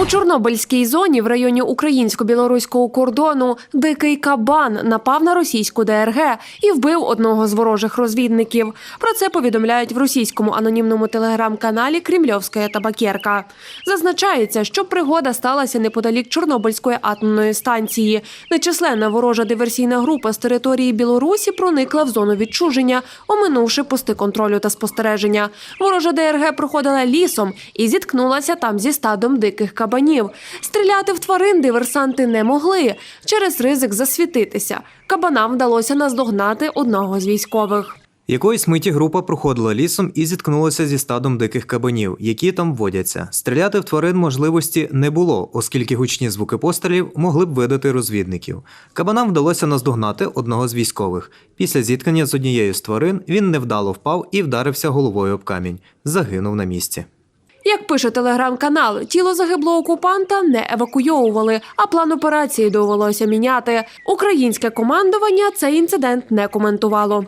У Чорнобильській зоні в районі українсько-білоруського кордону дикий кабан напав на російську ДРГ і вбив одного з ворожих розвідників. Про це повідомляють в російському анонімному телеграм-каналі Кремльовська табакерка. Зазначається, що пригода сталася неподалік Чорнобильської атомної станції. Нечисленна ворожа диверсійна група з території Білорусі проникла в зону відчуження, оминувши пости контролю та спостереження. Ворожа ДРГ проходила лісом і зіткнулася там зі стадом диких кабанів. Стріляти в тварин диверсанти не могли через ризик засвітитися. Кабанам вдалося наздогнати одного з військових. Якоїсь миті група проходила лісом і зіткнулася зі стадом диких кабанів, які там водяться. Стріляти в тварин можливості не було, оскільки гучні звуки пострілів могли б видати розвідників. Кабанам вдалося наздогнати одного з військових. Після зіткнення з однією з тварин він невдало впав і вдарився головою об камінь. Загинув на місці. Як пише телеграм-канал, тіло загиблого окупанта не евакуйовували, а план операції довелося міняти. Українське командування цей інцидент не коментувало.